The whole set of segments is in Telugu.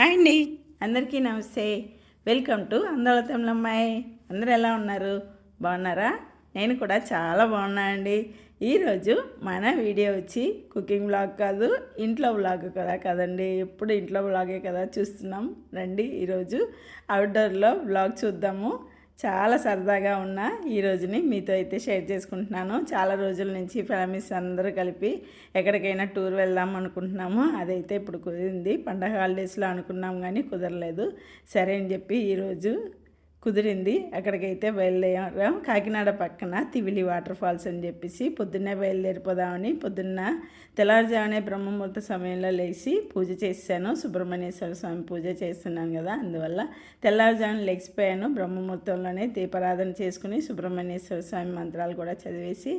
హాయ్ అండి. అందరికీ నమస్తే. వెల్కమ్ టు అందోళ అమ్మాయి అందరూ ఎలా ఉన్నారు? బాగున్నారా? నేను కూడా చాలా బాగున్నా అండి. ఈరోజు మన వీడియో వచ్చి కుకింగ్ బ్లాగ్ కాదు ఇంట్లో బ్లాగ్ కదా కదండి. ఎప్పుడు ఇంట్లో బ్లాగే కదా చూస్తున్నాం. రండి ఈరోజు అవుట్డోర్లో బ్లాగ్ చూద్దాము. చాలా సరదాగా ఉన్న ఈ రోజుని మీతో అయితే షేర్ చేసుకుంటున్నాను. చాలా రోజుల నుంచి ఫ్యామిలీస్ అందరూ కలిపి ఎక్కడికైనా టూర్ వెళ్దాం అనుకుంటున్నాము. అదైతే ఇప్పుడు కుదిరింది. పండగ హాలిడేస్లో అనుకున్నాం కానీ కుదరలేదు. సరే అని చెప్పి ఈరోజు కుదిరింది. అక్కడికైతే బయలుదేరాం. కాకినాడ పక్కన తివిలి వాటర్ ఫాల్స్ అని చెప్పేసి పొద్దున్నే బయలుదేరిపోదామని పొద్దున్న తెల్లారుజామునే బ్రహ్మముహూర్త సమయంలో లేచి పూజ చేశాను. సుబ్రహ్మణ్యేశ్వర స్వామి పూజ చేస్తున్నాను కదా అందువల్ల తెల్లారుజామున లెగిసిపోయాను బ్రహ్మముహూర్తంలోనే దీపారాధన చేసుకుని సుబ్రహ్మణ్యేశ్వర స్వామి మంత్రాలు కూడా చదివేసి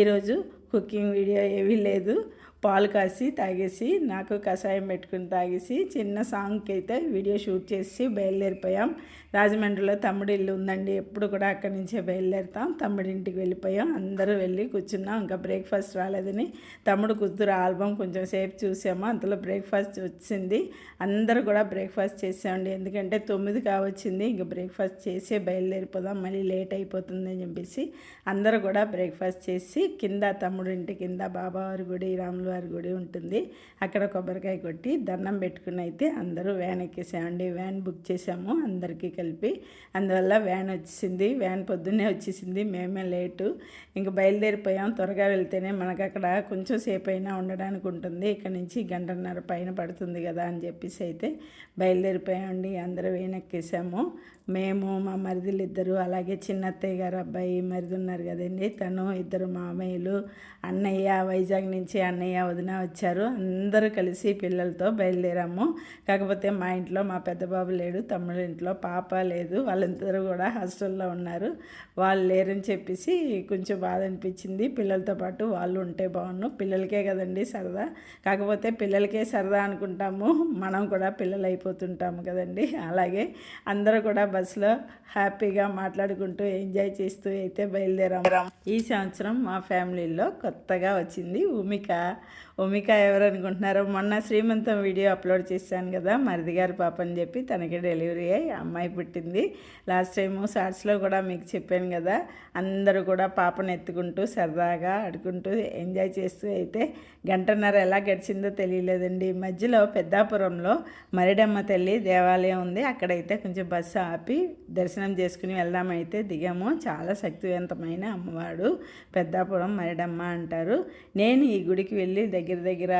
ఈరోజు కుకింగ్ వీడియో ఏమీ లేదు. పాలు కాసి తాగేసి నాకు కషాయం పెట్టుకుని తాగేసి చిన్న సాంగ్కి అయితే వీడియో షూట్ చేసి బయలుదేరిపోయాం. రాజమండ్రిలో తమ్ముడు ఇల్లు ఉందండి. ఎప్పుడు కూడా అక్కడి నుంచే బయలుదేరుతాం. తమ్ముడి ఇంటికి వెళ్ళిపోయాం. అందరూ వెళ్ళి కూర్చున్నాం. ఇంకా బ్రేక్ఫాస్ట్ రాలేదని తమ్ముడు కూతురు ఆల్బమ్ కొంచెం సేపు చూసాము. అంతలో బ్రేక్ఫాస్ట్ వచ్చింది. అందరూ కూడా బ్రేక్ఫాస్ట్ చేసామండి ఎందుకంటే తొమ్మిది కావచ్చింది. ఇంకా బ్రేక్ఫాస్ట్ చేసే బయలుదేరిపోదాం. మళ్ళీ లేట్ అయిపోతుందని చెప్పేసి అందరూ కూడా బ్రేక్ఫాస్ట్ చేసి కింద తమ్ముడింటి కింద బాబావారి గుడి రాములు వారి గుడి ఉంటుంది. అక్కడ కొబ్బరికాయ కొట్టి దండం పెట్టుకుని అయితే అందరూ వ్యాన్ ఎక్కేసామండి వ్యాన్ బుక్ చేసాము అందరికీ కలిపి. అందువల్ల వ్యాన్ వచ్చేసింది. వ్యాన్ పొద్దున్నే వచ్చేసింది. మేమే లేటు. ఇంక బయలుదేరిపోయాం. త్వరగా వెళ్తేనే మనకు అక్కడ కొంచెం సేపు అయినా ఉండడానికి ఉంటుంది. ఇక్కడ నుంచి గంటన్నర పైన పడుతుంది కదా అని చెప్పేసి అయితే బయలుదేరిపోయామండి. అందరూ వ్యాన్ ఎక్కేసాము. మేము మా మరిదిలు ఇద్దరు అలాగే చిన్నత్తయ్య గారు అబ్బాయి మరిది ఉన్నారు కదండి. తను ఇద్దరు మామయ్యలు అన్నయ్య వైజాగ్ నుంచి అన్నయ్య వదిన వచ్చారు. అందరూ కలిసి పిల్లలతో బయలుదేరాము. కాకపోతే మా ఇంట్లో మా పెద్ద బాబు లేడు తమ్ముడు ఇంట్లో పాప లేదు. వాళ్ళందరూ కూడా హాస్టల్లో ఉన్నారు. వాళ్ళు లేరని చెప్పేసి కొంచెం బాధ అనిపించింది. పిల్లలతో పాటు వాళ్ళు ఉంటే బాగున్ను పిల్లలకే కదండి సరదా. కాకపోతే పిల్లలకే సరదా అనుకుంటాము. మనం కూడా పిల్లలు అయిపోతుంటాము కదండి. అలాగే అందరూ కూడా బస్సులో హ్యాపీగా మాట్లాడుకుంటూ ఎంజాయ్ చేస్తూ అయితే బయలుదేరాం. ఈ సంవత్సరం మా ఫ్యామిలీలో కొత్తగా వచ్చింది ఉమిక. ఉమిక ఎవరు అనుకుంటున్నారో మొన్న శ్రీమంతం వీడియో అప్లోడ్ చేశాను కదా మరిది గారి పాప అని చెప్పి తనకి డెలివరీ అయ్యి అమ్మాయి పుట్టింది. లాస్ట్ టైము షార్ట్స్లో కూడా మీకు చెప్పాను కదా అందరూ కూడా పాపను ఎత్తుకుంటూ సరదాగా ఆడుకుంటూ ఎంజాయ్ చేస్తూ అయితే గంటన్నర ఎలా గడిచిందో తెలియలేదండి. మధ్యలో పెద్దాపురంలో మరిడమ్మ తల్లి దేవాలయం ఉంది. అక్కడైతే కొంచెం బస్సు ఆపి దర్శనం చేసుకుని వెళ్దామైతే దిగాము. చాలా శక్తివంతమైన అమ్మవాడు పెద్దాపురం మరిడమ్మ అంటారు. నేను ఈ గుడికి వెళ్ళి దగ్గర దగ్గర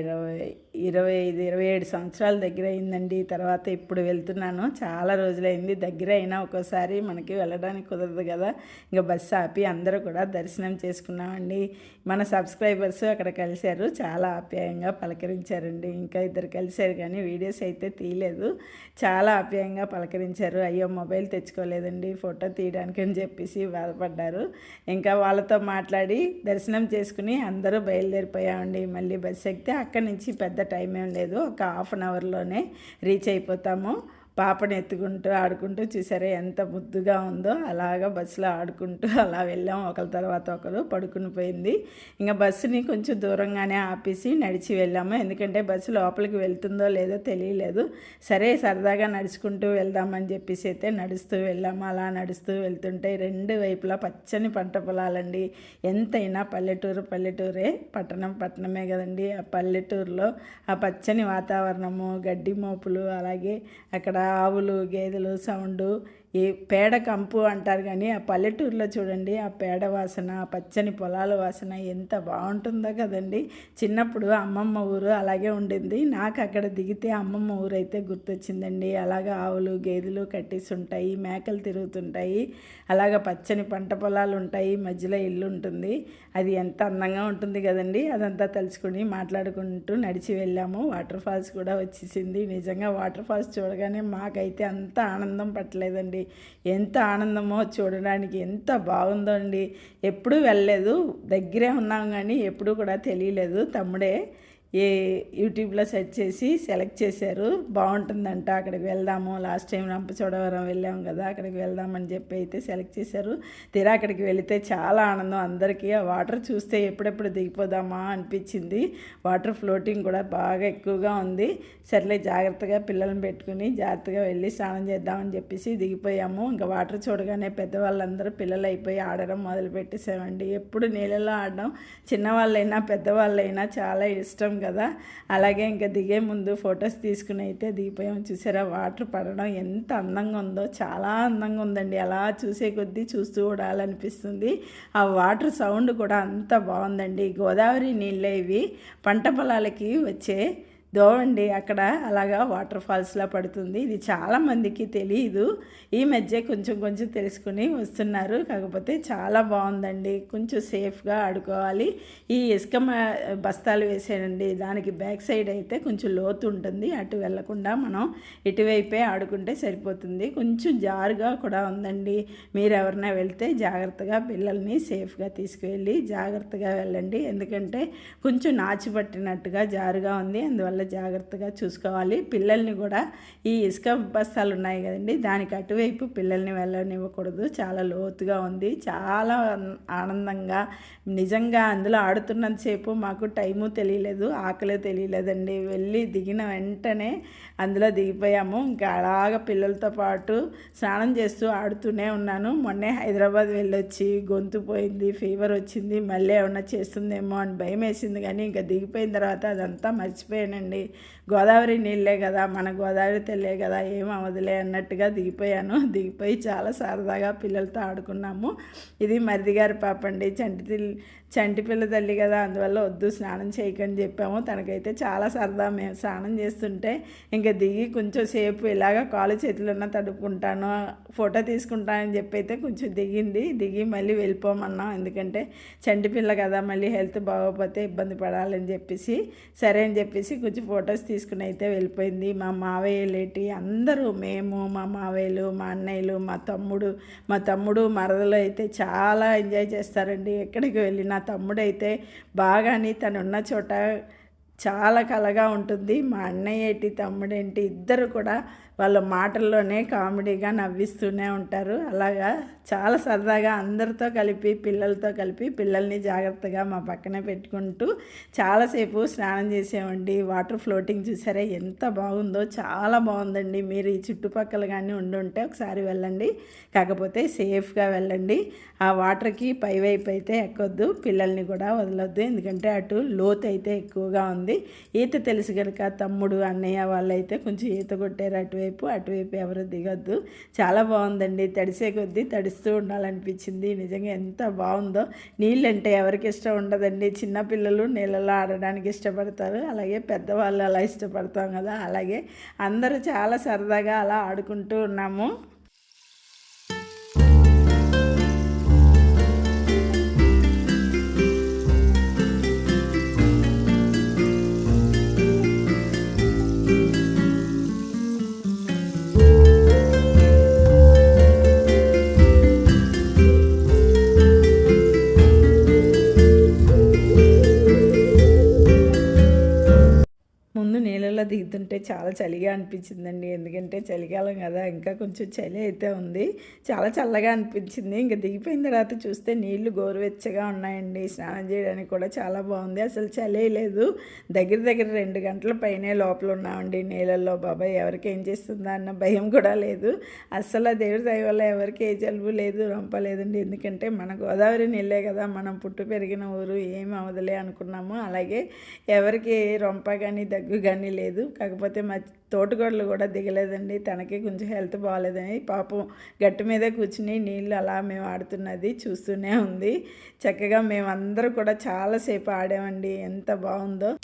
ఇరవై ఇరవై ఐదు ఇరవై ఏడు సంవత్సరాల దగ్గర అయిందండి. తర్వాత ఇప్పుడు వెళ్తున్నాను. చాలా రోజులైంది. దగ్గర అయినా ఒక్కోసారి మనకి వెళ్ళడానికి కుదరదు కదా. ఇంకా బస్సు ఆపి అందరూ కూడా దర్శనం చేసుకున్నామండి. మన సబ్స్క్రైబర్స్ అక్కడ కలిశారు. చాలా ఆప్యాయంగా పలకరించారండి. ఇంకా ఇద్దరు కలిశారు కానీ వీడియోస్ అయితే తీయలేదు. చాలా ఆప్యాయంగా పలకరించారు. అయ్యో మొబైల్ తెచ్చుకోలేదండి. ఫోటో తీయడానికి అని చెప్పేసి బాధపడ్డారు. ఇంకా వాళ్ళతో మాట్లాడి దర్శనం చేసుకుని అందరూ బయలుదేరిపోయామండి. మళ్ళీ బస్సు ఎక్కితే అక్కడి నుంచి పెద్ద టైం ఏం లేదు. ఒక హాఫ్ అన్ అవర్లోనే రీచ్ అయిపోతాము. పాపను ఎత్తుకుంటూ ఆడుకుంటూ చూసారా ఎంత ముద్దుగా ఉందో. అలాగా బస్సులో ఆడుకుంటూ అలా వెళ్ళాం. ఒకరి తర్వాత ఒకరు పడుకుని పోయింది. ఇంకా బస్సుని కొంచెం దూరంగానే ఆపేసి నడిచి వెళ్ళాము. ఎందుకంటే బస్సు లోపలికి వెళ్తుందో లేదో తెలియలేదు. సరే సరదాగా నడుచుకుంటూ వెళ్దామని చెప్పేసి అయితే నడుస్తూ వెళ్ళాము. అలా నడుస్తూ వెళ్తుంటే రెండు వైపులా పచ్చని పంట పొలాలండి. ఎంతైనా పల్లెటూరు పల్లెటూరే. పట్టణం పట్టణమే కదండి. ఆ పల్లెటూరులో ఆ పచ్చని వాతావరణము గడ్డి మోపులు అలాగే అక్కడ ఆవులు గేదెలు సౌండు ఈ పేడ కంపు అంటారు కానీ ఆ పల్లెటూరులో చూడండి ఆ పేడ వాసన ఆ పచ్చని పొలాల వాసన ఎంత బాగుంటుందో కదండి. చిన్నప్పుడు అమ్మమ్మ ఊరు అలాగే ఉండింది. నాకు అక్కడ దిగితే అమ్మమ్మ ఊరు అయితే గుర్తొచ్చిందండి. అలాగా ఆవులు గేదెలు కట్టేసి ఉంటాయి మేకలు తిరుగుతుంటాయి అలాగ పచ్చని పంట పొలాలు ఉంటాయి మధ్యలో ఇల్లు ఉంటుంది. అది ఎంత అందంగా ఉంటుంది కదండి. అదంతా తలుచుకుని మాట్లాడుకుంటూ నడిచి వెళ్ళాము. వాటర్ ఫాల్స్ కూడా వచ్చేసింది. నిజంగా వాటర్ ఫాల్స్ చూడగానే మాకైతే అంత ఆనందం పట్టలేదండి. ఎంత ఆనందమో చూడడానికి ఎంత బాగుందో అండి. ఎప్పుడూ వెళ్ళలేదు. దగ్గరే ఉన్నాం కానీ ఎప్పుడూ కూడా తెలియలేదు. తమ్ముడే ఏ యూట్యూబ్లో సెర్చ్ చేసి సెలెక్ట్ చేశారు. బాగుంటుందంట అక్కడికి వెళ్దాము. లాస్ట్ టైం రంపచోడవరం వెళ్ళాం కదా అక్కడికి వెళ్దామని చెప్పి అయితే సెలెక్ట్ చేశారు. తీరా అక్కడికి వెళితే చాలా ఆనందం. అందరికీ ఆ వాటర్ చూస్తే ఎప్పుడెప్పుడు దిగిపోదామా అనిపించింది. వాటర్ ఫ్లోటింగ్ కూడా బాగా ఎక్కువగా ఉంది. సర్లే జాగ్రత్తగా పిల్లల్ని పెట్టుకుని జాగ్రత్తగా వెళ్ళి స్నానం చేద్దామని చెప్పేసి దిగిపోయాము. ఇంకా వాటర్ చూడగానే పెద్దవాళ్ళందరూ పిల్లలు అయిపోయి ఆడడం మొదలు పెట్టేసామండి ఎప్పుడు నీళ్ళలో ఆడడం చిన్నవాళ్ళైనా పెద్దవాళ్ళైనా చాలా ఇష్టం కదా. అలాగే ఇంకా దిగే ముందు ఫొటోస్ తీసుకుని అయితే దిగిపోయాం చూసారా? వాటర్ పడడం ఎంత అందంగా ఉందో చాలా అందంగా ఉందండి. అలా చూసే కొద్దీ చూస్తూ చూడాలనిపిస్తుంది ఆ వాటర్ సౌండ్ కూడా అంత బాగుందండి. గోదావరి నీళ్ళే ఇవి పంట పొలాలకి వచ్చే దోవండి అక్కడ అలాగా వాటర్ ఫాల్స్లా పడుతుంది. ఇది చాలామందికి తెలియదు ఈ మధ్య కొంచెం కొంచెం తెలుసుకుని వస్తున్నారు. కాకపోతే చాలా బాగుందండి. కొంచెం సేఫ్గా ఆడుకోవాలి. ఈ ఇసుక బస్తాలు వేసేయండి. దానికి బ్యాక్ సైడ్ అయితే కొంచెం లోతు ఉంటుంది. అటు వెళ్ళకుండా మనం ఇటువైపే ఆడుకుంటే సరిపోతుంది. కొంచెం జారుగా కూడా ఉందండి. మీరు ఎవరైనా వెళ్తే జాగ్రత్తగా పిల్లల్ని సేఫ్గా తీసుకువెళ్ళి జాగ్రత్తగా వెళ్ళండి. ఎందుకంటే కొంచెం నాచి పట్టినట్టుగా జారుగా ఉంది. అందువల్ల జాగ్రత్తగా చూసుకోవాలి. పిల్లల్ని కూడా ఈ ఇసుక బస్తాలు ఉన్నాయి కదండి దానికి అటువైపు పిల్లల్ని వెళ్ళనివ్వకూడదు. చాలా లోతుగా ఉంది. చాలా ఆనందంగా నిజంగా అందులో ఆడుతున్నంతసేపు మాకు టైము తెలియలేదు ఆకలే తెలియలేదండి. వెళ్ళి దిగిన వెంటనే అందులో దిగిపోయాము. ఇంకా అలాగ పిల్లలతో పాటు స్నానం చేస్తూ ఆడుతూనే ఉన్నాను. మొన్నే హైదరాబాద్ వెళ్ళొచ్చి గొంతు పోయింది ఫీవర్ వచ్చింది మళ్ళీ ఏమన్నా చేస్తుందేమో అని భయం వేసింది. కానీ ఇంకా దిగిపోయిన తర్వాత అదంతా మర్చిపోయానండి. గోదావరి నీళ్ళే కదా మన గోదావరి తెల్లే కదా ఏం అవదులే అన్నట్టుగా దిగిపోయాను. దిగిపోయి చాలా సరదాగా పిల్లలతో ఆడుకున్నాము. ఇది మరిదిగారి పాప అండి. చంటి చంటి పిల్ల తల్లి కదా అందువల్ల వద్దు స్నానం చేయకని చెప్పాము. తనకైతే చాలా సరదా మేము స్నానం చేస్తుంటే ఇంకా దిగి కొంచెం సేపు ఇలాగ కాలు చేతులున్న తడుపుకుంటాను ఫోటో తీసుకుంటానని చెప్పి అయితే కొంచెం దిగింది. దిగి మళ్ళీ వెళ్ళిపోమన్నాం ఎందుకంటే చంటి పిల్ల కదా మళ్ళీ హెల్త్ బాగోకపోతే ఇబ్బంది పడాలని చెప్పేసి సరే అని చెప్పేసి కొంచెం ఫొటోస్ తీసుకుని అయితే వెళ్ళిపోయింది. మా మావయ్యలేటి అందరూ మేము మా మావయ్యలు మా అన్నయ్యలు మా తమ్ముడు మా తమ్ముడు మరదలు అయితే చాలా ఎంజాయ్ చేస్తారండి. ఎక్కడికి వెళ్ళినా తమ్ముడైతే బాగాని తను ఉన్న చోట చాలా కలగా ఉంటుంది. మా అన్నయ్య ఏంటి తమ్ముడేంటి ఇద్దరు కూడా వాళ్ళ మాటల్లోనే కామెడీగా నవ్విస్తూనే ఉంటారు. అలాగా చాలా సరదాగా అందరితో కలిపి పిల్లలతో కలిపి పిల్లల్ని జాగ్రత్తగా మా పక్కనే పెట్టుకుంటూ చాలాసేపు స్నానం చేసామండి వాటర్ ఫ్లోటింగ్ చూసారా? ఎంత బాగుందో చాలా బాగుందండి. మీరు ఈ చుట్టుపక్కల కానీ ఉండుంటే ఒకసారి వెళ్ళండి. కాకపోతే సేఫ్గా వెళ్ళండి. ఆ వాటర్కి పైవైపు అయితే ఎక్కొద్దు. పిల్లల్ని కూడా వదలొద్దు. ఎందుకంటే అటు లోతు అయితే ఎక్కువగా ఉంది. ఈత తెలుసు కనుక తమ్ముడు అన్నయ్య వాళ్ళైతే కొంచెం ఈత కొట్టారు. అటువైపు అటువైపు ఎవరు దిగొద్దు. చాలా బాగుందండి. తడిసే కొద్దీ తడుస్తూ ఉండాలనిపించింది. నిజంగా ఎంత బాగుందో. నీళ్ళంటే ఎవరికి ఇష్టం ఉండదండి. చిన్నపిల్లలు నీళ్ళలో ఆడడానికి ఇష్టపడతారు. అలాగే పెద్దవాళ్ళు అలా ఇష్టపడతాం కదా. అలాగే అందరూ చాలా సరదాగా అలా ఆడుకుంటూ ఉన్నాము. చాలా చలిగా అనిపించిందండి. ఎందుకంటే చలికాలం కదా ఇంకా కొంచెం చలి అయితే ఉంది. చాలా చల్లగా అనిపించింది. ఇంకా దిగిపోయిన తర్వాత చూస్తే నీళ్ళు గోరువెచ్చగా ఉన్నాయండి. స్నానం చేయడానికి కూడా చాలా బాగుంది. అసలు చలి లేదు. దగ్గర దగ్గర రెండు గంటల పైనే లోపల ఉన్నామండి. నీళ్ళల్లో బాబాయ్ ఎవరికి ఏం చేస్తుందా అన్న భయం కూడా లేదు. అస్సలు దేవుడి దయ వల్ల ఎవరికి ఏ జలుబు లేదు రంపలేదండి ఎందుకంటే మన గోదావరి నీళ్ళే కదా. మనం పుట్టు పెరిగిన ఊరు ఏమి అవదలే అనుకున్నాము. అలాగే ఎవరికి రొంప కానీ దగ్గు కానీ లేదు. కాకపోతే మా తోటగోడలు కూడా దిగలేదండి. తనకి కొంచెం హెల్త్ బాగాలేదని పాపం గట్టి మీద కూర్చుని నీళ్ళు అలా మేము ఆడుతున్నది చూస్తూనే ఉంది. చక్కగా మేమందరూ కూడా చాలాసేపు ఆడామండి. ఎంత బాగుందో.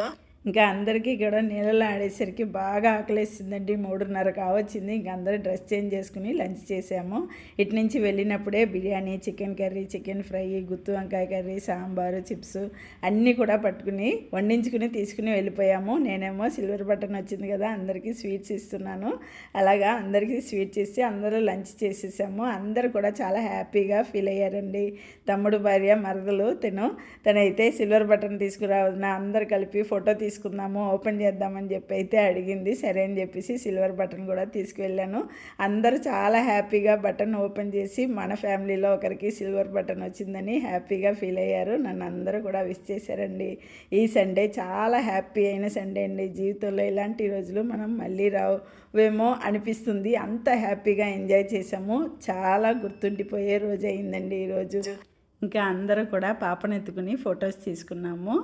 ఇంకా అందరికీ కూడా నీళ్ళలో ఆడేసరికి బాగా ఆకలేసిందండి మూడున్నర కావచ్చింది. ఇంకా అందరూ డ్రెస్ చేంజ్ చేసుకుని లంచ్ చేసాము. ఇటు నుంచి వెళ్ళినప్పుడే biryani chicken curry chicken fry గుత్తు వంకాయ కర్రీ సాంబారు చిప్స్ అన్నీ కూడా పట్టుకుని వండించుకుని తీసుకుని వెళ్ళిపోయాము. నేనేమో సిల్వర్ బటన్ వచ్చింది కదా అందరికీ స్వీట్స్ ఇస్తున్నాను. అలాగా అందరికీ స్వీట్స్ ఇస్తే అందరూ లంచ్ చేసేసాము. అందరూ కూడా చాలా హ్యాపీగా ఫీల్ అయ్యారండి. తమ్ముడు భార్య మరదలు తిను. తనైతే సిల్వర్ బటన్ తీసుకురావద్దున అందరు కలిపి ఫోటో తీసుకు తీసుకుందాము ఓపెన్ చేద్దామని చెప్పి అయితే అడిగింది. సరే అని చెప్పేసి సిల్వర్ బటన్ కూడా తీసుకువెళ్ళాను. అందరూ చాలా హ్యాపీగా బటన్ ఓపెన్ చేసి మన ఫ్యామిలీలో ఒకరికి సిల్వర్ బటన్ వచ్చిందని హ్యాపీగా ఫీల్ అయ్యారు. నన్ను అందరూ కూడా విష్ చేశారండి. ఈ సండే చాలా హ్యాపీ అయిన సండే అండి. జీవితంలో ఇలాంటి రోజులు మనం మళ్ళీ రావేమో అనిపిస్తుంది. అంత హ్యాపీగా ఎంజాయ్ చేసాము చాలా గుర్తుండిపోయే రోజు అయిందండి ఈరోజు ఇంకా అందరూ కూడా పాపను ఎత్తుకుని ఫొటోస్ తీసుకున్నాము.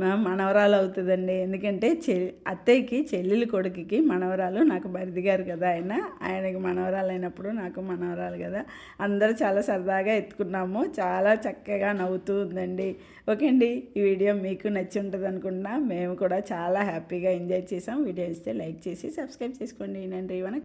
మనవరాలు అవుతుందండి. ఎందుకంటే చె అత్తయ్యకి చెల్లెలు కొడుకుకి మనవరాలు నాకు బరిదిగారు కదా ఆయన. ఆయనకి మనవరాలు అయినప్పుడు నాకు మనవరాలు కదా. అందరూ చాలా సరదాగా ఎత్తుకున్నాము. చాలా చక్కగా నవ్వుతూ ఉందండి. ఓకే అండి ఈ వీడియో మీకు నచ్చి ఉంటుంది అనుకుంటున్నా. మేము కూడా చాలా హ్యాపీగా ఎంజాయ్ చేసాం. వీడియో ఇస్తే లైక్ చేసి సబ్స్క్రైబ్ చేసుకోండి. నేను రీవన